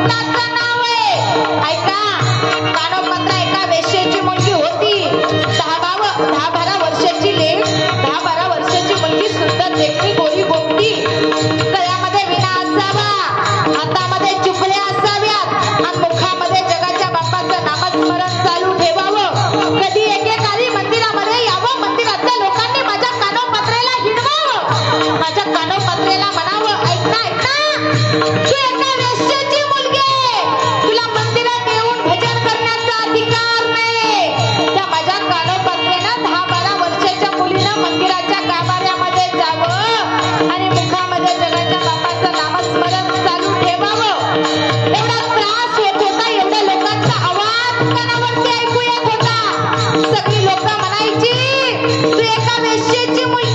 la मुलगी तुला मंदिरात भजन करण्याचा अधिकार दहा बारा वर्षाच्या मुलींना मंदिराच्या कामाड्यामध्ये जावं आणि मुखामध्ये जाण्याच्या नामस्मरण चालू ठेवावं एका त्रास येत होता लोकांचा आवाज करा मग ते होता सगळी लोक म्हणायची तू मुलगी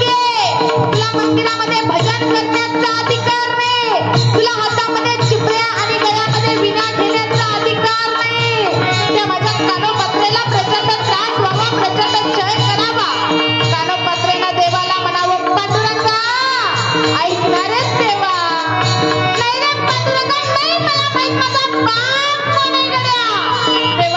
देवा